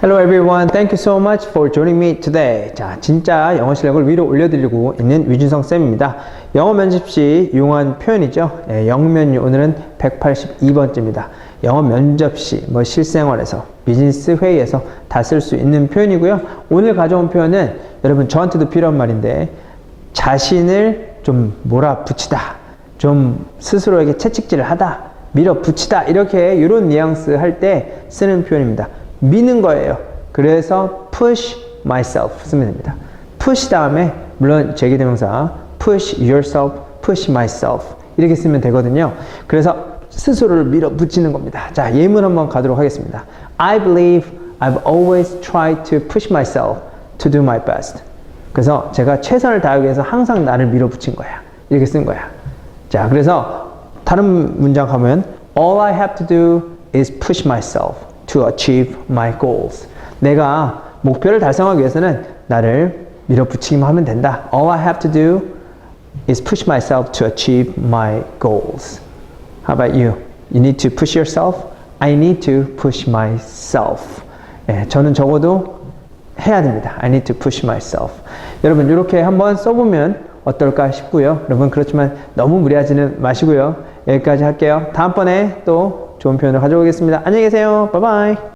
Hello everyone. Thank you so much for joining me today. 자, 진짜 영어 실력을 위로 올려드리고 있는 위준성 쌤입니다. 영어 면접 시 유용한 표현이죠. 예, 영면유 오늘은 182번째입니다. 영어 면접 시, 뭐 실생활에서, 비즈니스 회의에서 다 쓸 수 있는 표현이고요. 오늘 가져온 표현은 여러분 저한테도 필요한 말인데 자신을 좀 몰아붙이다, 좀 스스로에게 채찍질을 하다, 밀어붙이다 이렇게 이런 뉘앙스 할 때 쓰는 표현입니다. 미는 거예요. 그래서 push myself 쓰면 됩니다. push 다음에 물론 제기대명사 push yourself, push myself 이렇게 쓰면 되거든요. 그래서 스스로를 밀어붙이는 겁니다. 자, 예문 한번 가도록 하겠습니다. I believe I've always tried to push myself to do my best. 그래서 제가 최선을 다하기 위해서 항상 나를 밀어붙인 거야. 이렇게 쓴 거야. 자, 그래서 다른 문장 가면 All I have to do is push myself to achieve my goals. 내가 목표를 달성하기 위해서는 나를 밀어붙이기만 하면 된다. All I have to do is push myself to achieve my goals. How about you? You need to push yourself? I need to push myself. 예, 저는 적어도 해야 됩니다. I need to push myself. 여러분 이렇게 한번 써보면 어떨까 싶고요. 여러분 그렇지만 너무 무리하지는 마시고요. 여기까지 할게요. 다음번에 또 좋은 표현을 가져오겠습니다. 안녕히 계세요. 바이바이.